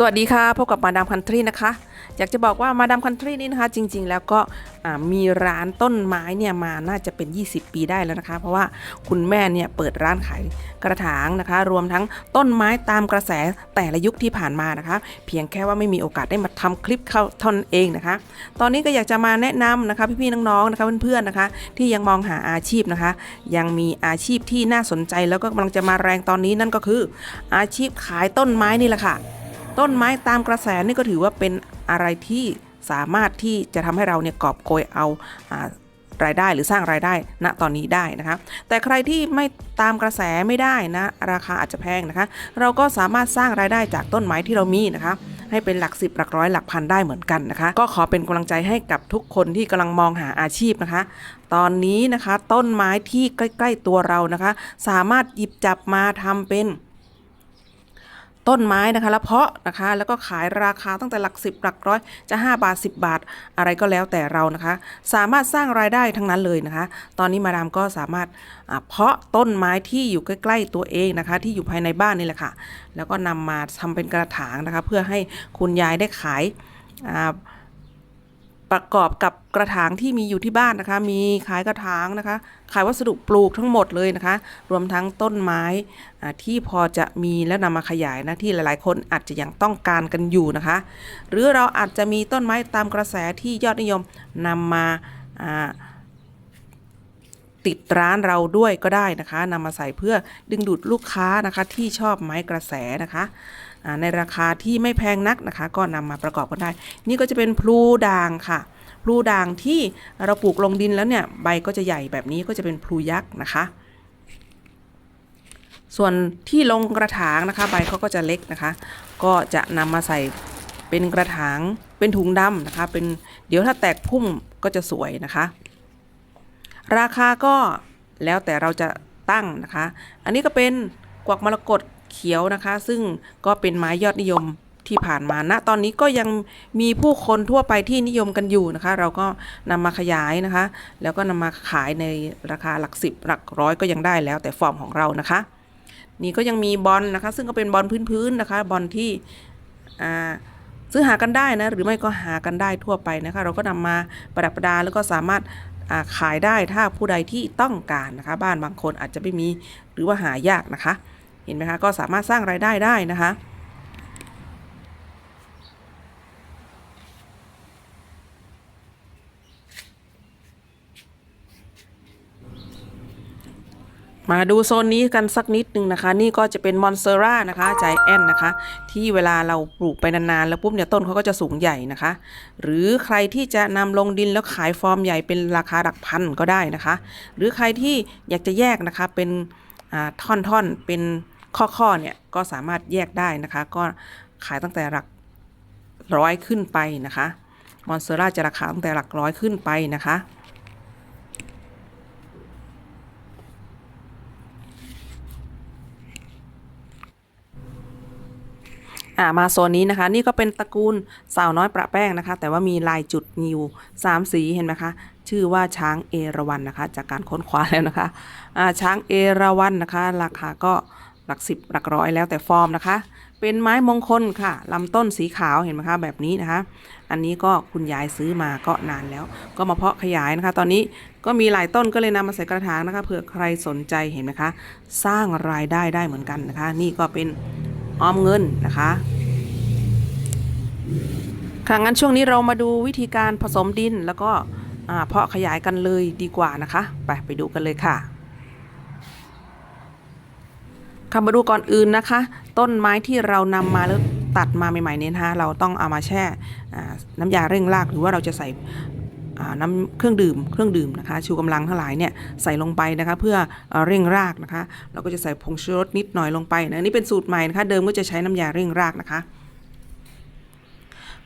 สวัสดีค่ะพบกับมาดามคันทรีนะคะ อยากจะบอกว่ามาดามคันทรีนี่นะคะ จริง ๆ แล้วก็มีร้านต้นไม้เนี่ยมาน่าจะเป็น 20 ปีได้แล้วนะคะ เพราะว่าคุณแม่เนี่ยเปิดร้านขายกระถางนะคะ รวมทั้งต้นไม้ตามกระแสแต่ละยุคที่ผ่านมานะคะ เพียงแค่ว่าไม่มีโอกาสได้มาทำคลิปเข้าท่านั้นเองนะคะ ตอนนี้ก็อยากจะมาแนะนำนะคะพี่ๆน้องๆนะคะเพื่อนๆนะคะ ที่ยังมองหาอาชีพนะคะ ยังมีอาชีพที่น่าสนใจแล้วก็กำลังจะมาแรงตอนนี้นั่นก็คือ อาชีพขายต้นไม้นี่แหละค่ะ ต้นไม้ตามกระแสนี่ก็ถือว่าเป็นอะไรที่สามารถที่จะทำให้เราเนี่ยกอบโกยเอาอารายได้หรือสร้างรายได้ณตอนนี้ได้นะคะ แต่ใครที่ไม่ตามกระแสไม่ได้นะ ราคาอาจจะแพงนะคะ เราก็สามารถสร้างรายได้จากต้นไม้ที่เรามีนะคะ ให้เป็นหลักสิบหลักร้อยหลักพันได้เหมือนกันนะคะ ก็ขอเป็นกำลังใจให้กับทุกคนที่กำลังมองหาอาชีพนะคะ ตอนนี้นะคะต้นไม้ที่ใกล้ ๆตัวเรานะคะ สามารถหยิบจับมาทำเป็น ต้นไม้นะคะแล้วเพาะนะคะแล้วก็ขายราคาตั้งแต่หลักสิบหลักร้อยจะ 5 บาท 10 บาท อะไรก็แล้วแต่เรานะคะ สามารถสร้างรายได้ทั้งนั้นเลยนะคะ ตอนนี้มาดามก็สามารถเพาะต้นไม้ที่อยู่ใกล้ ๆตัวเองนะคะ ที่อยู่ภายในบ้านนี่แหละค่ะ แล้วก็นำมาทำเป็นกระถางนะคะ เพื่อให้คุณยายได้ขายอ่า ประกอบกับกระถางที่มีอยู่ที่บ้านนะคะ มีขายกระถางนะคะ ขายวัสดุปลูกทั้งหมดเลยนะคะ รวมทั้งต้นไม้ที่พอจะมีแล้วนำมาขยายนะที่หลายๆ คนอาจจะยังต้องการกันอยู่นะคะ หรือเราอาจจะมีต้นไม้ตามกระแสที่ยอดนิยมนำมาา ติดร้านเราด้วยก็ได้นะคะนำมาใส่เพื่อดึงดูดลูกค้านะคะที่ชอบไม้กระแสนะคะในราคาที่ไม่แพงนักนะคะ ก็นำมาประกอบกันได้ นี่ก็จะเป็นพลูด่างค่ะพลูด่างที่เราปลูกลงดินแล้วเนี่ยใบก็จะใหญ่แบบนี้ก็จะเป็นพลูยักษ์นะคะ ส่วนที่ลงกระถางนะคะ ใบเขาก็จะเล็กนะคะ ก็จะนำมาใส่เป็นกระถางเป็นถุงดำนะคะ เป็นเดี๋ยวถ้าแตกพุ่มก็จะสวยนะคะ ราคาก็แล้วแต่เราจะตั้งนะคะ อันนี้ก็เป็นกวักมรกตเขียวนะคะ ซึ่งก็เป็นไม้ยอดนิยมที่ผ่านมาณตอนนี้ก็ยังมีผู้คนทั่วไปที่นิยมกันอยู่นะคะ เราก็นำมาขยายนะคะ แล้วก็นำมาขายในราคาหลักสิบหลักร้อยก็ยังได้แล้วแต่ฟอร์มของเรานะคะ นี่ก็ยังมีบอลนะคะ ซึ่งก็เป็นบอลพื้นๆนะคะบอลที่ซื้อหากันได้นะหรือไม่ก็หากันได้ทั่วไปนะคะ เราก็นำมาประดับประดาแล้วก็สามารถ ขายได้ถ้าผู้ใดที่ต้องการนะคะ บ้านบางคนอาจจะไม่มีหรือว่าหายากนะคะ เห็นไหมคะก็สามารถสร้างรายได้ได้นะคะ มาดูโซนนี้กันสักนิดนึงนะคะ นี่ก็จะเป็นมอนเซรานะคะใจแอนนะคะ ที่เวลาเราปลูกไปนานๆ แล้วปุ๊บเนี่ยต้นเขาก็จะสูงใหญ่นะคะ หรือใครที่จะนำลงดินแล้วขายฟอร์มใหญ่เป็นราคาหลักพันก็ได้นะคะ หรือใครที่อยากจะแยกนะคะเป็นท่อนๆเป็นข้อๆเนี่ยก็สามารถแยกได้นะคะ ก็ขายตั้งแต่หลักร้อยขึ้นไปนะคะมอนเซราจะราคาตั้งแต่หลักร้อยขึ้นไปนะคะ อ่ามาโซนนี้นะคะ นี่ก็เป็นตระกูลสาวน้อยประแป้งนะคะ แต่ว่ามีลายจุดมีอยู่สามสีเห็นไหมคะ ชื่อว่าช้างเอราวัณนะคะ จากการค้นคว้าแล้วนะคะอ่าช้างเอราวัณนะคะ ราคาก็หลักสิบหลักร้อยแล้วแต่ฟอร์มนะคะ เป็นไม้มงคลค่ะลำต้นสีขาวเห็นไหมคะแบบนี้นะคะ อันนี้ก็คุณยายซื้อมาก็นานแล้ว ก็มาเพาะขยายนะคะ ตอนนี้ก็มีหลายต้นก็เลยนำมาใส่กระถางนะคะเผื่อใครสนใจเห็นไหมคะ สร้างรายได้ได้เหมือนกันนะคะ นี่ก็เป็น ออมเงินนะคะค่ะงั้นช่วงนี้เรามาดูวิธีการผสมดินแล้วก็เพาะขยายกันเลยดีกว่านะคะ ไปไปดูกันเลยค่ะค่ะมาดูก่อนอื่นนะคะ ต้นไม้ที่เรานำมาแล้วตัดมาใหม่ๆเนี่ยนะคะเราต้องเอามาแช่น้ำยาเร่งรากหรือว่าเราจะใส่ น้ำเครื่องดื่มเครื่องดื่มนะคะชูกำลังทั้งหลายเนี่ยใส่ลงไปนะคะเพื่อเอเร่งรากนะคะเราก็จะใส่ผงชูรสนิดหน่อยลงไปนะนี่เป็นสูตรใหม่นะคะเดิมก็จะใช้น้ำยาเร่งรากนะคะ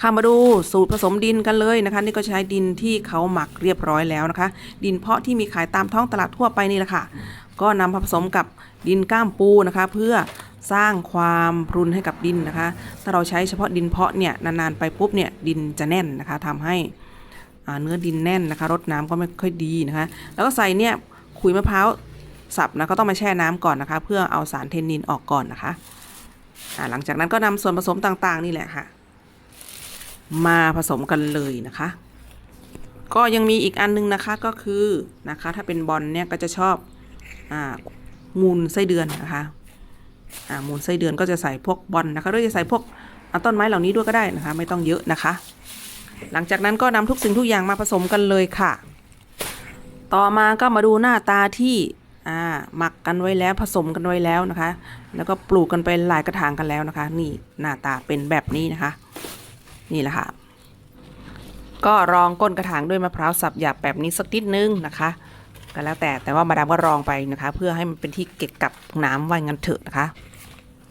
ค่ะมาดูสูตรผสมดินกันเลยนะคะ นี่ก็ใช้ดินที่เขาหมักเรียบร้อยแล้วนะคะ ดินเพาะที่มีขายตามท้องตลาดทั่วไปนี่แหละค่ะ ก็นำมาผสมกับดินก้ามปูนะคะ เพื่อสร้างความพรุนให้กับดินนะคะ ถ้าเราใช้เฉพาะดินเพาะเนี่ยนานๆไปปุ๊บเนี่ยดินจะแน่นนะคะทำให้ เนื้อดินแน่นนะคะรดน้ำก็ไม่ค่อยดีนะคะ แล้วก็ใส่เนี่ยขุยมะพร้าวสับนะก็ต้องมาแช่น้ำก่อนนะคะ เพื่อเอาสารเทนนินออกก่อนนะคะหลังจากนั้นก็นำส่วนผสมต่างๆ นี่แหละค่ะ มาผสมกันเลยนะคะ ก็ยังมีอีกอันนึงนะคะก็คือนะคะถ้าเป็นบอลเนี่ยก็จะชอบอ่ามูลไส้เดือนนะคะอ่ามูลไส้เดือนก็จะใส่พวกบอลนะคะหรือจะใส่พวกต้นไม้เหล่านี้ด้วยก็ได้นะคะ ไม่ต้องเยอะนะคะ หลังจากนั้นก็นำทุกสิ่งทุกอย่างมาผสมกันเลยค่ะ ต่อมาก็มาดูหน้าตาที่หมักกันไว้แล้วผสมกันไว้แล้วนะคะ แล้วก็ปลูกกันไปหลายกระถางกันแล้วนะคะ นี่หน้าตาเป็นแบบนี้นะคะ นี่แหละค่ะ ก็รองก้นกระถางด้วยมะพร้าวสับหยาบแบบนี้สักนิดนึงนะคะก็แล้วแต่แต่ว่ามาดามก็รองไปนะคะ เพื่อให้มันเป็นที่เก็บกับน้ำไว้งั้นเถอะนะคะ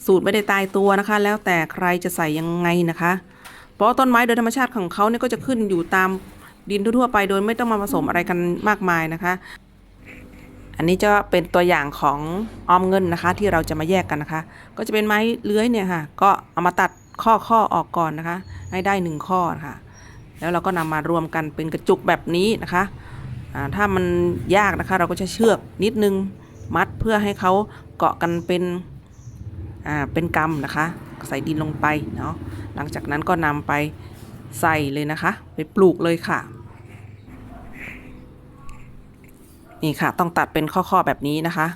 สูตรไม่ได้ตายตัวนะคะ แล้วแต่ใครจะใส่ยังไงนะคะ เพราะต้นไม้โดยธรรมชาติของเขาเนี่ยก็จะขึ้นอยู่ตามดินทั่วไปโดยไม่ต้องมาผสมอะไรกันมากมายนะคะ อันนี้จะเป็นตัวอย่างของออมเงินนะคะ ที่เราจะมาแยกกันนะคะ ก็จะเป็นไม้เลื้อยเนี่ยค่ะ ก็เอามาตัดข้อข้อออกก่อนนะคะ ให้ได้หนึ่งข้อนะคะแล้วเราก็นำมารวมกันเป็นกระจุกแบบนี้นะคะถ้ามันยากนะคะ เราก็จะเชือกนิดนึงมัดเพื่อให้เขาเกาะกันเป็นอ่าเป็นกำนะคะ ใส่ดินลงไปเนาะหลังจากนั้นก็นำไปใส่เลยนะคะ ไปปลูกเลยค่ะ นี่ค่ะ ต้องตัดเป็นข้อๆแบบนี้นะคะ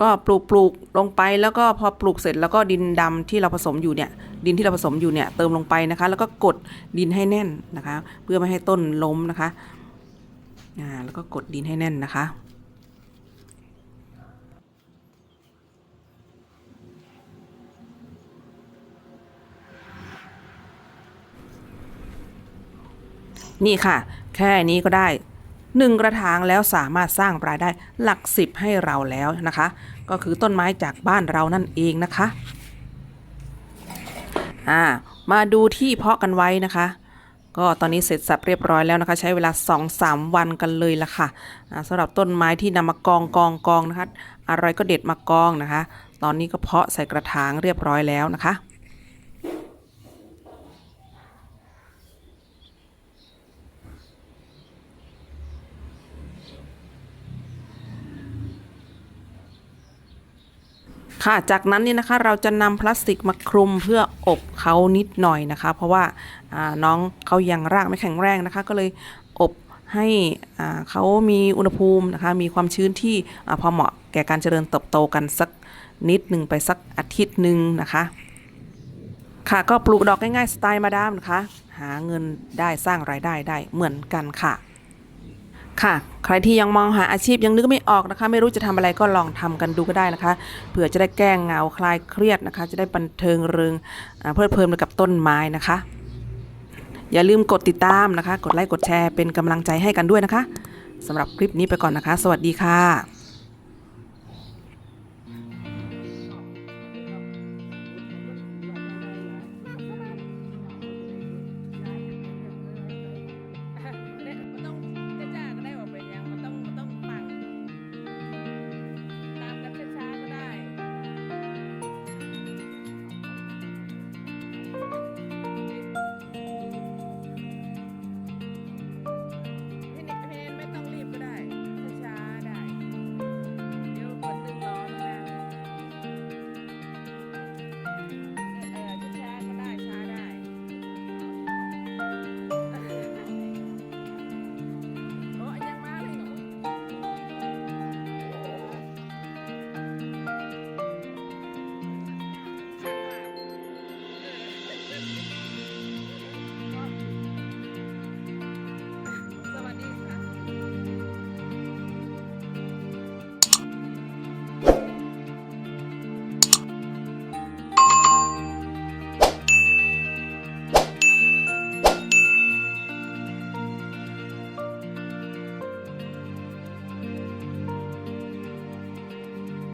ก็ปลูกปลูกลงไปแล้วก็พอปลูกเสร็จแล้วก็ดินดำที่เราผสมอยู่เนี่ยดินที่เราผสมอยู่เนี่ยเติมลงไปนะคะ แล้วก็กดดินให้แน่นนะคะ เพื่อไม่ให้ต้นล้มนะคะอ่าแล้วก็กดดินให้แน่นนะคะนี่ค่ะ แค่นี้ก็ได้ หนึ่งกระถางแล้วสามารถสร้างรายได้หลักสิบให้เราแล้วนะคะ ก็คือต้นไม้จากบ้านเรานั่นเองนะคะอ่ามาดูที่เพาะกันไว้นะคะ ก็ตอนนี้เสร็จสับเรียบร้อยแล้วนะคะ ใช้เวลา 2-3 วันกันเลยละค่ะอ่าสำหรับต้นไม้ที่นำมากองกองกองนะคะอะไรก็เด็ดมากองนะคะ ตอนนี้ก็เพาะใส่กระถางเรียบร้อยแล้วนะคะ ค่ะ จากนั้นเนี่ยนะคะเราจะนำพลาสติกมาคลุมเพื่ออบเขานิดหน่อยนะคะ เพราะว่าน้องเขายังรากไม่แข็งแรงนะคะ ก็เลยอบให้เขามีอุณหภูมินะคะ มีความชื้นที่พอเหมาะแก่การเจริญเติบโตกันสักนิดหนึ่งไปสักอาทิตย์หนึ่งนะคะ ค่ะก็ปลูกดอกง่ายๆสไตล์มาดามนะคะ หาเงินได้สร้างรายได้ได้เหมือนกันค่ะ ค่ะ ใครที่ยังมองหาอาชีพยังนึกไม่ออกนะคะ ไม่รู้จะทำอะไรก็ลองทำกันดูก็ได้นะคะ เผื่อจะได้แก้เงาคลายเครียดนะคะ จะได้บันเทิงเริงอ่าเพลิดเพลินไปกับต้นไม้นะคะ อย่าลืมกดติดตามนะคะ กดไลค์กดแชร์เป็นกำลังใจให้กันด้วยนะคะสำหรับคลิปนี้ไปก่อนนะคะ สวัสดีค่ะ